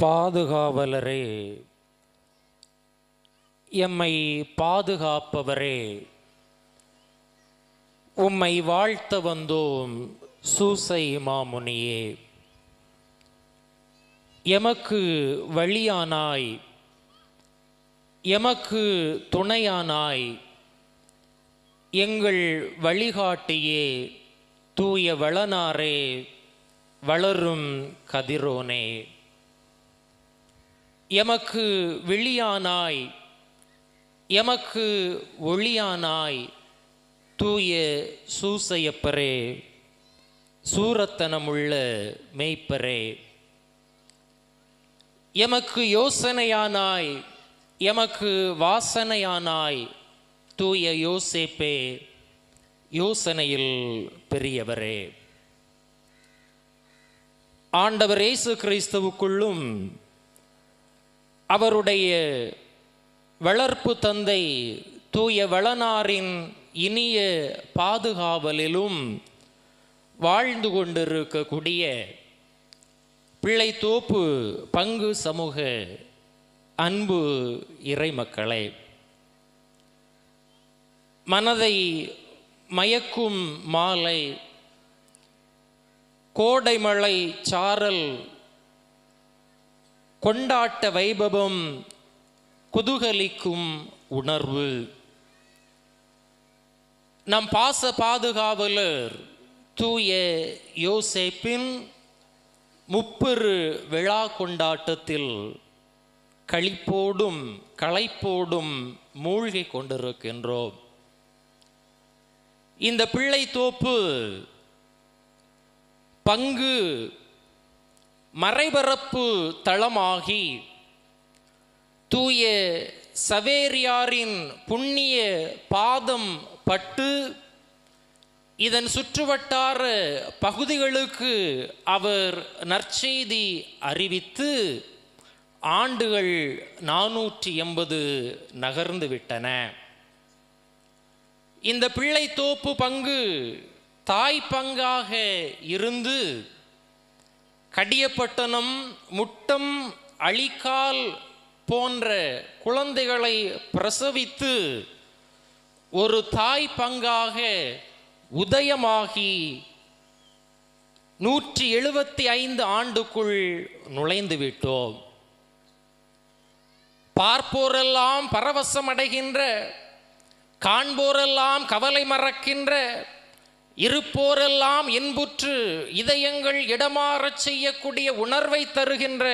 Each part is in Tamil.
பாதுகாவலரே எம்மை பாதுகாப்பவரே உம்மை வாழ்த்த வந்தோம் சூசை மாமுனியே. எமக்கு வழியானாய் எமக்கு துணையானாய் எங்கள் வழிகாட்டியே தூய வளனாரே வளரும் கதிரோனே. எமக்கு விழியானாய் எமக்கு ஒளியானாய் தூய சூசையப்பரே சூரத்தனமுள்ள மெய்ப்பரே. எமக்கு யோசனையானாய் எமக்கு வாசனையானாய் தூய யோசேப்பே யோசனையில் பெரியவரே. ஆண்டவர் இயேசு கிறிஸ்துவுக்குள்ளும் அவருடைய வளர்ப்பு தந்தை தூய வளனாரின் இனிய பாதுகாவலிலும் வாழ்ந்து கொண்டிருக்கக்கூடிய பிள்ளைத்தோப்பு பங்கு சமூக அன்பு இறைமக்களே மனதை மயக்கும் மாலை கோடைமழை சாரல் கொண்டாட்ட வைபவம் குதூகலிக்கும் உணர்வு. நம் பாச பாதுகாவலர் தூய யோசேப்பின் முப்பெரு விழா கொண்டாட்டத்தில் களிப்போடும் களைப்போடும் மூழ்கி கொண்டிருக்கின்றோம். இந்த பிள்ளை தோப்பு பங்கு மறைபரப்பு தளமாகி தூய சவேரியாரின் புண்ணிய பாதம் பட்டு இதன் சுற்றுவட்டார பகுதிகளுக்கு அவர் நற்செய்தி அறிவித்து ஆண்டுகள் நானூற்றி எண்பது நகர்ந்து விட்டன. இந்த பிள்ளை தோப்பு பங்கு தாய் பங்காக இருந்து கடியப்பட்டனம் முட்டம் அழிக்கால் போன்ற குழந்தைகளை பிரசவித்து ஒரு தாய் பங்காக உதயமாகி நூற்றி எழுபத்தி ஐந்து ஆண்டுக்குள் நுழைந்து விட்டோம். பார்ப்போரெல்லாம் பரவசம் அடைகின்ற காண்போரெல்லாம் கவலை மறக்கின்ற இருப்போரெல்லாம் இன்புற்று இதயங்கள் இடமாறச் செய்யக்கூடிய உணர்வை தருகின்ற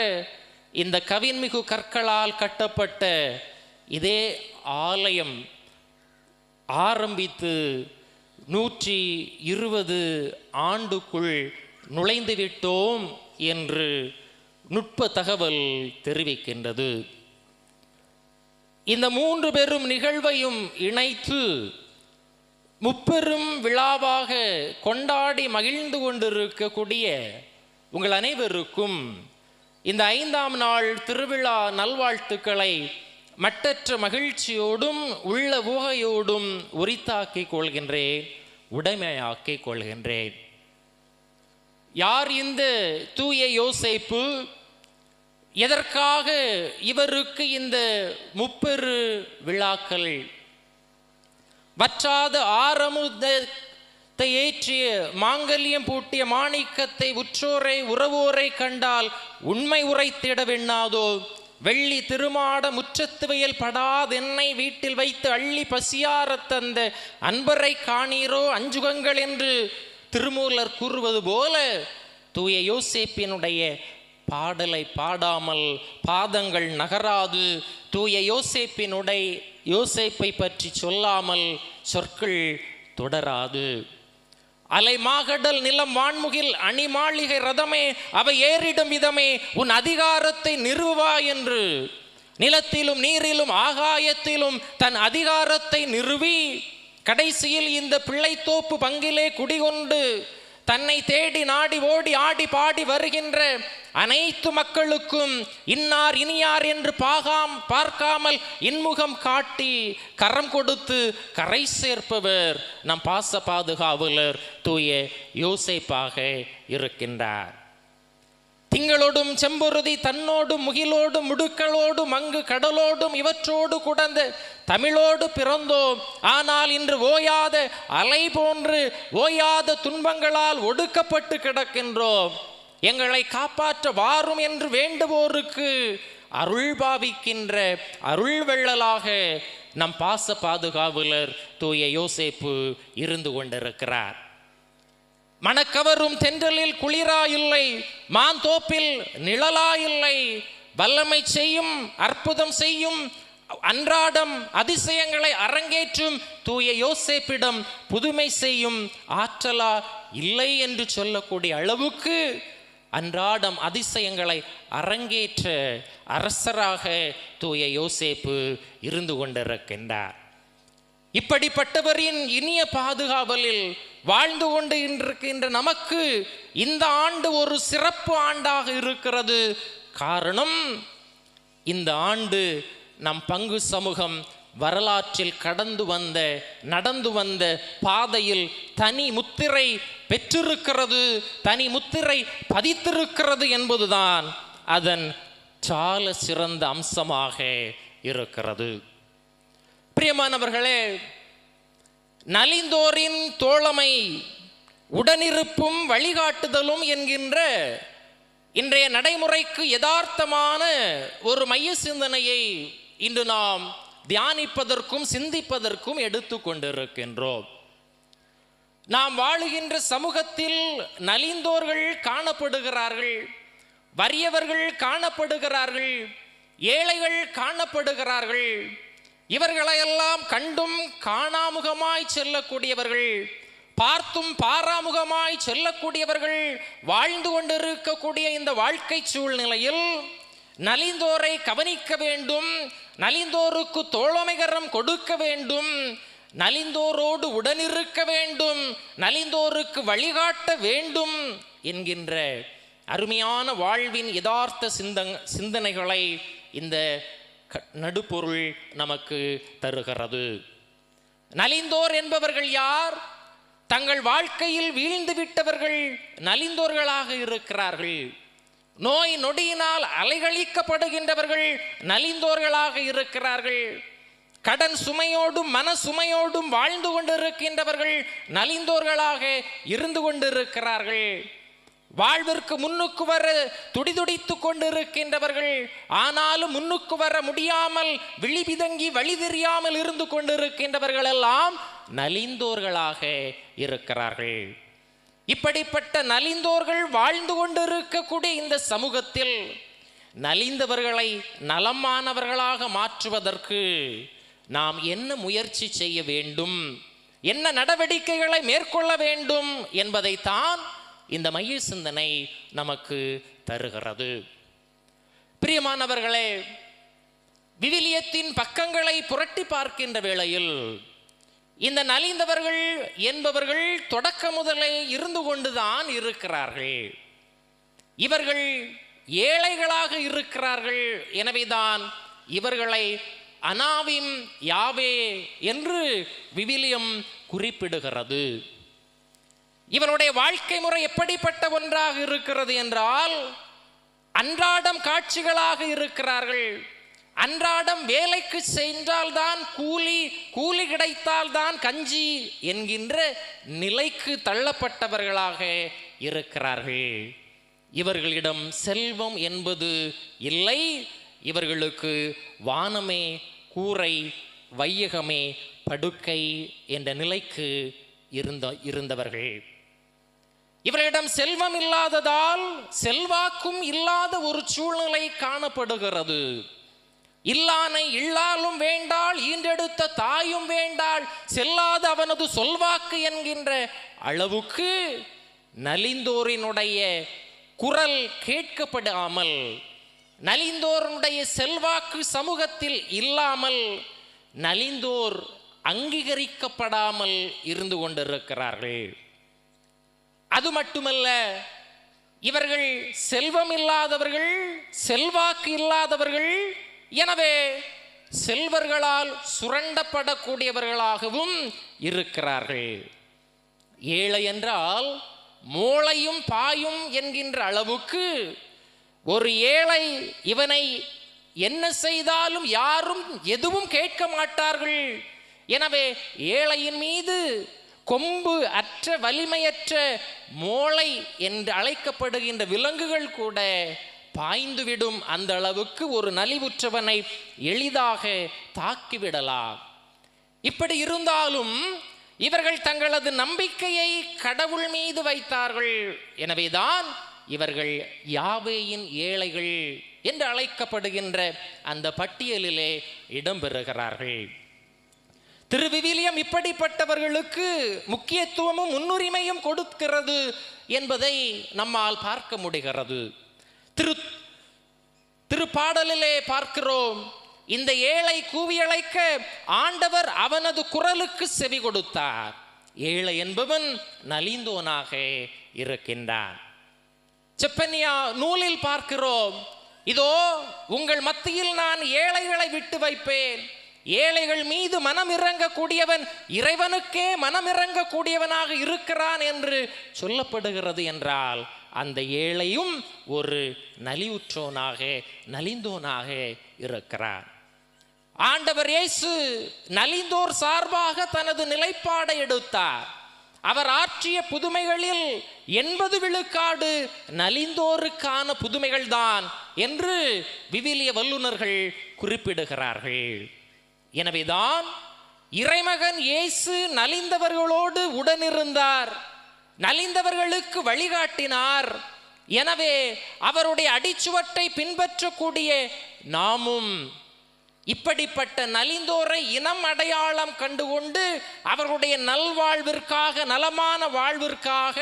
இந்த கவின்மிகு கற்களால் கட்டப்பட்ட இதே ஆலயம் ஆரம்பித்து நூற்றி இருபது ஆண்டுக்குள் நுழைந்துவிட்டோம் என்று நுட்ப தகவல் தெரிவிக்கின்றது. இந்த மூன்று பெரும் நிகழ்வையும் இணைத்து முப்பெரும் விழாவாக கொண்டாடி மகிழ்ந்து கொண்டிருக்கக்கூடிய உங்கள் அனைவருக்கும் இந்த ஐந்தாம் நாள் திருவிழா நல்வாழ்த்துக்களை மட்டற்ற மகிழ்ச்சியோடும் உள்ள ஊகையோடும் உரித்தாக்கிக் கொள்கின்றேன் உடைமையாக்கிக் கொள்கின்றேன். யார் இந்த தூய யோசைப்பு? எதற்காக இவருக்கு இந்த முப்பெரு விழாக்கள் வற்றாத ஆரமுதத்தை ஏற்றிய மாங்கல்யம் பூட்டிய மாணிக்கத்தை உற்றோரை உறவோரை கண்டால் உண்மை உரைத்திட வெண்ணாதோ? வெள்ளி திருமாட முற்றத்துவையில் படாதென்னை வீட்டில் வைத்து அள்ளி பசியார தந்த அன்பரை காணீரோ? அஞ்சுகங்கள் என்று திருமூலர் கூறுவது போல தூய யோசேப்பினுடைய பாடலை பாடாமல் பாதங்கள் நகராது. தூய யோசேப்பினுடைய யோசேப்பை பற்றி சொல்லாமல் சொற்கள் தொடராது. அலை மாகடல் நிலம் வான்முகில் அணி மாளிகை ரதமே அவை ஏறிடும் விதமே உன் அதிகாரத்தை நிறுவா என்று. நிலத்திலும் நீரிலும் ஆகாயத்திலும் தன் அதிகாரத்தை நிறுவி. கடைசியில் இந்த பிள்ளைத்தோப்பு பங்கிலே குடிகொண்டு தன்னை தேடி நாடி ஓடி ஆடி பாடி வருகின்ற அனைத்து மக்களுக்கும் இன்னார் இனியார் என்று பாகாம் பார்க்காமல் இன்முகம் காட்டி கரம் கொடுத்து கரை சேர்ப்பவர் நம் பாச பாதுகாவலர் தூய யோசைப்பாக இருக்கின்றார். திங்களோடும் செம்பொருதி தன்னோடும் முகிலோடும் முடுக்களோடும் அங்கு கடலோடும் இவற்றோடு குடந்து தமிழோடு பிறந்தோம். ஆனால் இன்று ஓயாத அலை போன்று ஓயாத துன்பங்களால் ஒடுக்கப்பட்டு கிடக்கின்றோம். எங்களை காப்பாற்ற வாரும் என்று வேண்டுவோருக்கு அருள் பாவிக்கின்ற அருள் வெள்ளலாக நம் பாச பாதுகாவலர் தூய யோசேப்பு இருந்து கொண்டிருக்கிறார். மணக்கவரும் தென்றலில் குளிராயில்லை மாந்தோப்பில் நிழலாயில்லை வல்லமை செய்யும் அற்புதம் செய்யும் அன்றாடம் அதிசயங்களை அரங்கேற்றும் தூய யோசேப்பிடம் புதுமை செய்யும் ஆற்றலா இல்லை என்று சொல்லக்கூடிய அளவுக்கு அன்றாடம் அதிசயங்களை அரங்கேற்ற அரசராக தூய யோசேப்பு இருந்து கொண்டிருக்கின்றார். இப்படிப்பட்டவரின் இனிய பாதுகாவலில் வாழ்ந்து கொண்டு இருக்கின்ற நமக்கு இந்த ஆண்டு ஒரு சிறப்பு ஆண்டாக இருக்கிறது. காரணம் இந்த ஆண்டு நம் பங்கு சமூகம் வரலாற்றில் கடந்து வந்த நடந்து வந்த பாதையில் தனி முத்திரை பெற்றிருக்கிறது தனி முத்திரை பதித்திருக்கிறது என்பதுதான் அதன் சால சிறந்த அம்சமாக இருக்கிறது. பிரியமானவர்களே நலிந்தோரின் தோழமை உடனிருப்பும் வழிகாட்டுதலும் என்கின்ற இன்றைய நடைமுறைக்கு யதார்த்தமான ஒரு மைய சிந்தனையை இன்று நாம் தியானிப்பதற்கும் சிந்திப்பதற்கும் எடுத்து கொண்டிருக்கின்றோம். நாம் வாழுகின்ற சமூகத்தில் நலிந்தோர்கள் காணப்படுகிறார்கள் வறியவர்கள் காணப்படுகிறார்கள் ஏழைகள் காணப்படுகிறார்கள். இவர்களையெல்லாம் கண்டும் காணாமுகமாய் செல்லக்கூடியவர்கள் பார்த்தும் பாராமுகமாய் செல்லக்கூடியவர்கள் வாழ்ந்து கொண்டிருக்கக்கூடிய இந்த வாழ்க்கை சூழ்நிலையில் நலிந்தோரை கவனிக்க வேண்டும் நலிந்தோருக்கு தோழமைகரம் கொடுக்க வேண்டும். நலிந்தோரோடு உடனிருக்க வேண்டும். நலிந்தோருக்கு வழிகாட்ட வேண்டும் என்கின்ற அருமையான வாழ்வின் யதார்த்த சிந்தங் சிந்தனைகளை இந்த நடுப்பொருள் நமக்கு தருகிறது. நலிந்தோர் என்பவர்கள் யார்? தங்கள் வாழ்க்கையில் வீழ்ந்து விட்டவர்கள் நலிந்தோர்களாக இருக்கிறார்கள். நோய் நொடியினால் அலைகழிக்கப்படுகின்றவர்கள் நலிந்தோர்களாக இருக்கிறார்கள். கடன் சுமையோடும் மன சுமையோடும் வாழ்ந்து கொண்டிருக்கின்றவர்கள் நலிந்தோர்களாக இருந்து கொண்டிருக்கிறார்கள். வாழ்விற்கு முன்னுக்கு வர துடிதுடித்து கொண்டிருக்கின்றவர்கள் ஆனாலும் முன்னுக்கு வர முடியாமல் விழிபிதங்கி வழி தெரியாமல் இருந்து கொண்டிருக்கின்றவர்கள் எல்லாம் நலிந்தோர்களாக இருக்கிறார்கள். இப்படிப்பட்ட நலிந்தோர்கள் வாழ்ந்து கொண்டிருக்கக்கூடிய இந்த சமூகத்தில் நலிந்தவர்களை நலமானவர்களாக மாற்றுவதற்கு நாம் என்ன முயற்சி செய்ய வேண்டும்? என்ன நடவடிக்கைகளை மேற்கொள்ள வேண்டும் என்பதைத்தான் இந்த மைய சிந்தனை நமக்கு தருகிறது. பிரியமானவர்களே விவிலியத்தின் பக்கங்களை புரட்டி பார்க்கின்ற வேளையில் இந்த நலிந்தவர்கள் என்பவர்கள் தொடக்க முதலே இருந்து கொண்டுதான் இருக்கிறார்கள். இவர்கள் ஏழைகளாக இருக்கிறார்கள். எனவேதான் இவர்களை அனாவிம் யாவே என்று விவிலியம் குறிப்பிடுகிறது. இவனுடைய வாழ்க்கை முறை எப்படிப்பட்ட ஒன்றாக இருக்கிறது என்றால் அன்றாடம் காட்சிகளாக இருக்கிறார்கள். அன்றாடம் வேலைக்கு சென்றால்தான் கூலி கூலி கிடைத்தால்தான் கஞ்சி என்கின்ற நிலைக்கு தள்ளப்பட்டவர்களாக இருக்கிறார்கள். இவர்களிடம் செல்வம் என்பது இல்லை. இவர்களுக்கு வானமே கூரை வையகமே படுக்கை என்ற நிலைக்கு இருந்த இருந்தவர்கள். இவரிடம் செல்வம் இல்லாததால் செல்வாக்கும் இல்லாத ஒரு சூழ்நிலை காணப்படுகிறது. இல்லானை இல்லாலும் வேண்டாள் ஈன்றெடுத்த தாயும் வேண்டாள் செல்லாத அவனது சொல்வாக்கு என்கின்ற அளவுக்கு நலிந்தோரினுடைய குரல் கேட்கப்படாமல் நலிந்தோருடைய செல்வாக்கு சமூகத்தில் இல்லாமல் நலிந்தோர் அங்கீகரிக்கப்படாமல் இருந்து கொண்டிருக்கிறார்கள். அது மட்டுமல்ல இவர்கள் செல்வம் இல்லாதவர்கள் செல்வாக்கு இல்லாதவர்கள் எனவே செல்வர்களால் சுரண்டப்படக்கூடியவர்களாகவும் இருக்கிறார்கள். ஏழை என்றால் மூளையும் பாயும் என்கின்ற அளவுக்கு ஒரு ஏழை இவனை என்ன செய்தாலும் யாரும் எதுவும் கேட்க மாட்டார்கள். எனவே ஏழையின் மீது கொம்பு அற்ற வலிமையற்ற மோளை என்று அழைக்கப்படுகின்ற விலங்குகள் கூட பாய்ந்துவிடும் அந்த அளவுக்கு ஒரு நலிவுற்றவனை எளிதாக தாக்கிவிடலாம். இப்படி இருந்தாலும் இவர்கள் தங்களது நம்பிக்கையை கடவுள் மீது வைத்தார்கள். எனவேதான் இவர்கள் யாவேயின் ஏழைகள் என்று அழைக்கப்படுகின்ற அந்த பட்டியலிலே இடம்பெறுகிறார்கள். திருவிவிலியம் இப்படிப்பட்டவர்களுக்கு முக்கியத்துவமும் முன்னுரிமையும் கொடுக்கிறது என்பதை நம்மால் பார்க்க முடிகிறது. திரு திருப்பாடலிலே பார்க்கிறோம். இந்த ஏழை கூவியழைக்க ஆண்டவர் அவனது குரலுக்கு செவி கொடுத்தார். ஏழை என்பவன் நலிந்தோனாக இருக்கின்றான். செப்பனியா நூலில் பார்க்கிறோம். இதோ உங்கள் மத்தியில் நான் ஏழைகளை விட்டு வைப்பேன். ஏழைகள் மீது மனம் இறங்கக்கூடியவன் இறைவனுக்கே மனம் இறங்கக்கூடியவனாக இருக்கிறான் என்று சொல்லப்படுகிறது என்றால் அந்த ஏழையும் ஒரு நலிவுற்றோனாக நலிந்தோனாக இருக்கிறான். ஆண்டவர் இயேசு நலிந்தோர் சார்பாக தனது நிலைப்பாடை எடுத்தார். அவர் ஆற்றிய புதுமைகளில் எண்பது விழுக்காடு நலிந்தோருக்கான புதுமைகள்தான் என்று விவிலிய வல்லுநர்கள் குறிப்பிடுகிறார்கள். எனவேதான் இறைமகன் இயேசு நலிந்தவர்களோடு உடனிருந்தார். நலிந்தவர்களுக்கு வழிகாட்டினார். எனவே அவருடைய அடிச்சுவட்டை பின்பற்றக்கூடிய நாமும் இப்படிப்பட்ட நலிந்தோரை இனம் அடையாளம் கண்டுகொண்டு அவர்களுடைய நல்வாழ்விற்காக நலமான வாழ்விற்காக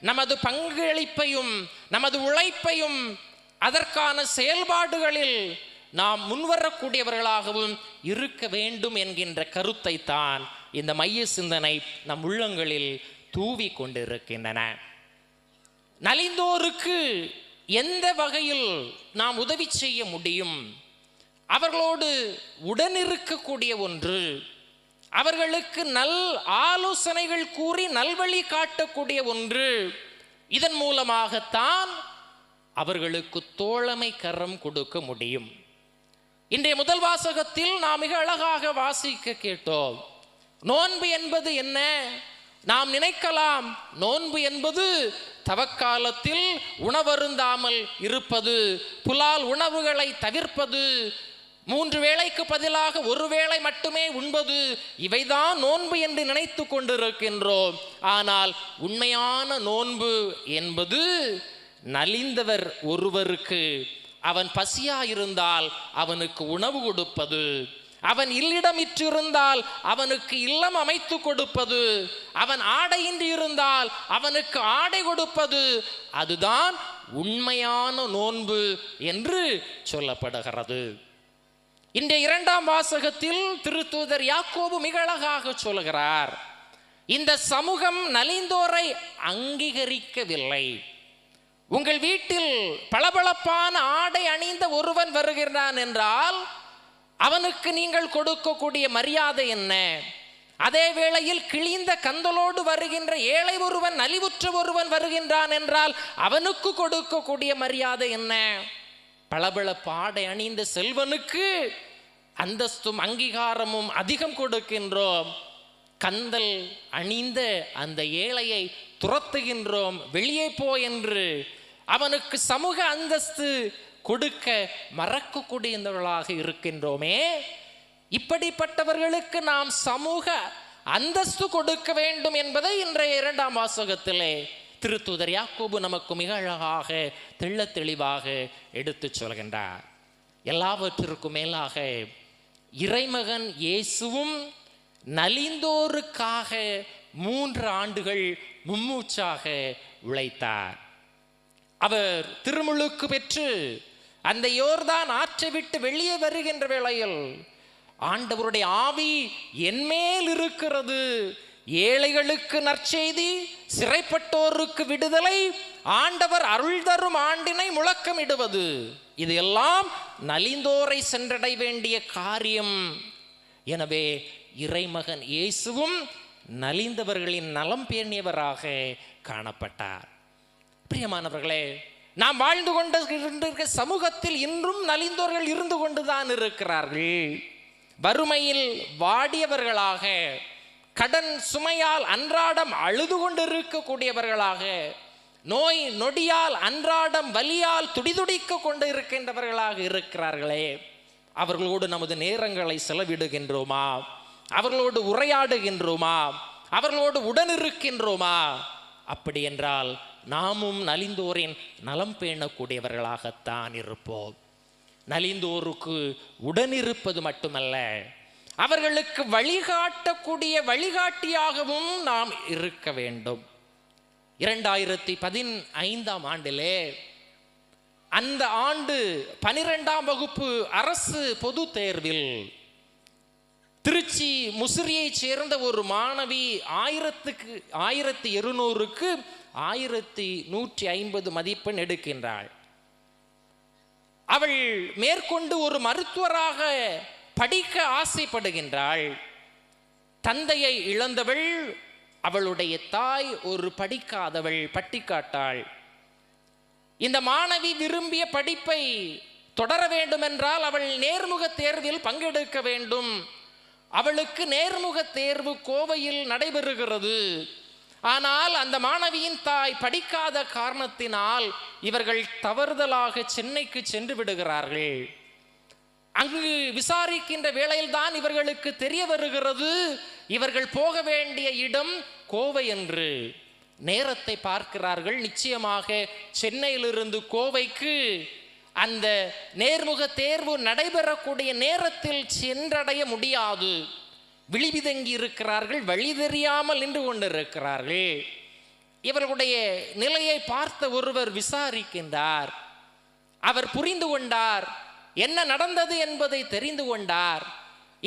நமது பங்களிப்பையும் நமது உழைப்பையும் அதற்கான செயல்பாடுகளில் நாம் முன்வரக்கூடியவர்களாகவும் இருக்க வேண்டும் என்கின்ற கருத்தை தான் இந்த மைய சிந்தனை நம் உள்ளங்களில் தூவி கொண்டிருக்கின்றன. நலிந்தோருக்கு எந்த வகையில் நாம் உதவி செய்ய முடியும்? அவர்களோடு உடனிருக்கக்கூடிய ஒன்று அவர்களுக்கு நல் ஆலோசனைகள் கூறி நல்வழி காட்டக்கூடிய ஒன்று. இதன் மூலமாகத்தான் அவர்களுக்கு தோழமை கரம் கொடுக்க முடியும். இன்றைய முதல் வாசகத்தில் நாம் மிக அழகாக வாசிக்க கேட்டோம். நோன்பு என்பது என்ன? நாம் நினைக்கலாம் நோன்பு என்பது தவக்காலத்தில் உணவருந்தாமல் இருப்பது புலால் உணவுகளை தவிர்ப்பது மூன்று வேளைக்கு பதிலாக ஒரு வேளை மட்டுமே உண்பது இவைதான் நோன்பு என்று நினைத்து கொண்டிருக்கின்றோம். ஆனால் உண்மையான நோன்பு என்பது நலிந்தவர் ஒருவருக்கு அவன் பசியாயிருந்தால் அவனுக்கு உணவு கொடுப்பது. அவன் இல்லிடமிற்றிருந்தால் அவனுக்கு இல்லம் அமைத்து கொடுப்பது. அவன் ஆடையின்றி இருந்தால் அவனுக்கு ஆடை கொடுப்பது. அதுதான் உண்மையான நோன்பு என்று சொல்லப்படுகிறது. இந்த இரண்டாம் வாசகத்தில் திருத்தூதர் யாக்கோபு மிக அழகாக சொல்கிறார். இந்த சமூகம் நலிந்தோரை அங்கீகரிக்கவில்லை. உங்கள் வீட்டில் பளபளப்பான ஆடை அணிந்த ஒருவன் வருகிறான் என்றால் அவனுக்கு நீங்கள் கொடுக்கக்கூடிய மரியாதை என்ன? அதே வேளையில் கிழிந்த கந்தலோடு வருகின்ற ஏழை ஒருவன் நலிவுற்ற ஒருவன் வருகின்றான் என்றால் அவனுக்கு கொடுக்கக்கூடிய மரியாதை என்ன? பளபள பாடை அணிந்த செல்வனுக்கு அந்தஸ்தும் அங்கீகாரமும் அதிகம் கொடுக்கின்றோம். கந்தல் அணிந்த அந்த ஏழையை துரத்துகின்றோம். வெளியே போ என்று அவனுக்கு சமூக அந்தஸ்து கொடுக்க மறக்கக்கூடியவர்களாக இருக்கின்றோமே. இப்படிப்பட்டவர்களுக்கு நாம் சமூக அந்தஸ்து கொடுக்க வேண்டும் என்பதை இன்றைய இரண்டாம் வாசகத்திலே திருத்துதர் யாக்கோபு நமக்கு மிக அழகாக தெள்ள தெளிவாக எடுத்துச் சொல்கின்றார். எல்லாவற்றிற்கும் மேலாக இறைமகன் இயேசுவும் நலிந்தோருக்காக மூன்று ஆண்டுகள் மும்மூச்சாக உழைத்தார். அவர் திருமுழுக்கு பெற்று அந்த யோர்தான் ஆற்றை விட்டு வெளியே வருகின்ற வேளையில் ஆண்டவருடைய ஆவி என்மேல் இருக்கிறது. ஏழைகளுக்கு நற்செய்தி சிறைப்பட்டோருக்கு விடுதலை ஆண்டவர் அருள் தரும் ஆண்டினை முழக்கமிடுவது. இது எல்லாம் நலிந்தோரை சென்றடை வேண்டிய காரியம். எனவே இறைமகன் இயேசுவும் நலிந்தவர்களின் நலம் பேணியவராக காணப்பட்டார். பிரியமானவர்களே நாம் வாழ்ந்து கொண்டிருக்கிற சமூகத்தில் இன்றும் நலிந்தோர்கள் இருந்து கொண்டுதான் இருக்கிறார்கள். வறுமையில் வாடியவர்களாக கடன் சுமையால் அன்றாடம் அழுது கொண்டிருக்கக்கூடியவர்களாக நோய் நொடியால் அன்றாடம் வலியால் துடிதுடிக்க கொண்டு இருக்கின்றவர்களாக இருக்கிறார்களே. அவர்களோடு நமது நேரங்களை செலவிடுகின்றோமா? அவர்களோடு உரையாடுகின்றோமா? அவர்களோடு உடனிருக்கின்றோமா? அப்படி என்றால் நாமும் நலிந்தோரின் நலம் பேணக்கூடியவர்களாகத்தான் இருப்போம். நலிந்தோருக்கு உடனிருப்பது மட்டுமல்ல அவர்களுக்கு வழிகாட்டக்கூடிய வழிகாட்டியாகவும் நாம் இருக்க வேண்டும். இரண்டாயிரத்தி பதினைந்தாம் ஆண்டிலே அந்த ஆண்டு பனிரெண்டாம் வகுப்பு அரசு பொது தேர்வில் திருச்சி முசிறியைச் சேர்ந்த ஒரு மாணவி ஆயிரத்துக்கு ஆயிரத்தி இருநூறுக்கு ஆயிரத்தி நூற்றி ஐம்பது மதிப்பெண் எடுக்கின்றாள். அவள் மேற்கொண்டு ஒரு மருத்துவராக படிக்க ஆசைப்படுகின்றாள். தந்தையை இழந்தவள் அவளுடைய தாய் ஒரு படிக்காதவள் பட்டிக்காட்டாள். இந்த மாணவி விரும்பிய படிப்பை தொடர வேண்டுமென்றால் அவள் நேர்முக தேர்வில் பங்கெடுக்க வேண்டும். அவளுக்கு நேர்முக தேர்வு கோவையில் நடைபெறுகிறது. ஆனால் அந்த மாணவியின் தாய் படிக்காத காரணத்தினால் இவர்கள் தவறுதலாக சென்னைக்கு சென்று விடுகிறார்கள். அங்கு விசாரிக்கின்ற வேளையில்தான் இவர்களுக்கு தெரிய வருகிறது இவர்கள் போக வேண்டிய இடம் கோவை என்று. நேரத்தை பார்க்கிறார்கள் நிச்சயமாக சென்னையிலிருந்து கோவைக்கு. அந்த நேர்முக தேர்வு நடைபெறக்கூடிய நேரத்தில் சென்றடைய முடியாது. விழிவிதங்கி இருக்கிறார்கள் வழி தெரியாமல் நின்று கொண்டிருக்கிறார்கள். இவர்களுடைய நிலையை பார்த்த ஒருவர் விசாரிக்கின்றார். அவர் புரிந்து கொண்டார் என்ன நடந்தது என்பதை தெரிந்து கொண்டார்.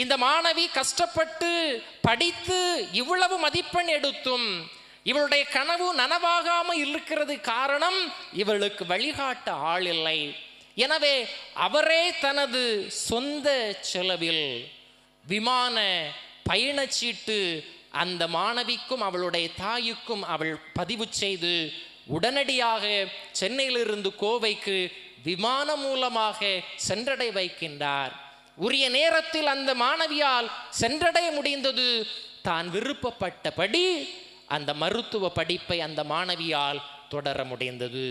இந்த மாணவி கஷ்டப்பட்டு படித்து இவ்வளவு மதிப்பெண் எடுத்தும் இவளுடைய கனவு நனவாகாம இருக்கிறது காரணம் இவளுக்கு வழிகாட்ட ஆள் இல்லை எனவே அவரே தனது சொந்த செலவில் விமான பயணச்சீட்டு அந்த மாணவிக்கும் அவளுடைய தாய்க்கும் அவள் பதிவு செய்து உடனடியாக சென்னையிலிருந்து கோவைக்கு விமானம் மூலமாக சென்றடை வைக்கின்றார். உரிய நேரத்தில் அந்த மாணவியால் சென்றடைய முடிந்தது. தான் விருப்பப்பட்டபடி அந்த மருத்துவ படிப்பை அந்த மாணவியால் தொடர முடிந்தது.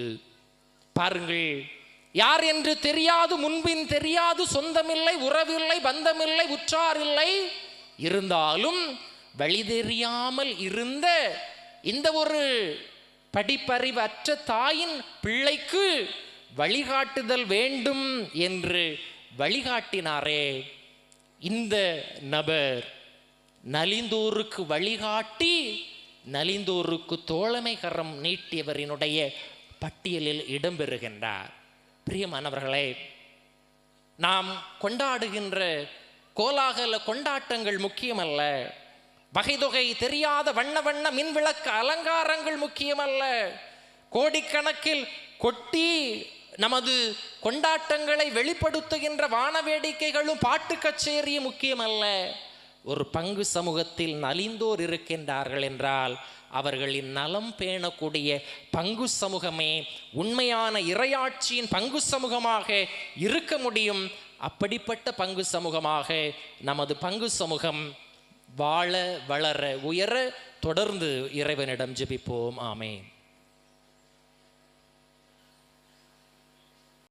பாருங்கள் யார் என்று தெரியாது முன்பின் தெரியாது சொந்தமில்லை உறவில்லை பந்தமில்லை உற்றாரில்லை இருந்தாலும் வழி தெரியாமல் இருந்த இந்த ஒரு படிப்பறிவற்ற தாயின் பிள்ளைக்கு வழிகாட்டுதல் வேண்டும் என்று வழிகாட்டினாரே இந்த நபர். நலிந்தோருக்கு வழிகாட்டி நலிந்தோருக்கு தோழமை கரம் நீட்டியவரினுடைய பட்டியலில் இடம்பெறுகின்றார். பிரியமானவர்களே நாம் கொண்டாடுகின்ற கோலாகல கொண்டாட்டங்கள் முக்கியமல்ல. வகைதொகை தெரியாத வண்ண வண்ண மின்விளக்கு அலங்காரங்கள் முக்கியமல்ல. கோடிக்கணக்கில் கொட்டி நமது கொண்டாட்டங்களை வெளிப்படுத்துகின்ற வான வேடிக்கைகளும் பாட்டு கச்சேரியும் முக்கியமல்ல. ஒரு பங்கு சமூகத்தில் நலிந்தோர் இருக்கின்றார்கள் என்றால் அவர்களின் நலம் பேணக்கூடிய பங்கு சமூகமே உண்மையான இரையாட்சியின் பங்கு சமூகமாக இருக்க முடியும். அப்படிப்பட்ட பங்கு சமூகமாக நமது பங்கு சமூகம் வாழ வளர உயர தொடர்ந்து இறைவனிடம் ஜெபிப்போம். ஆமே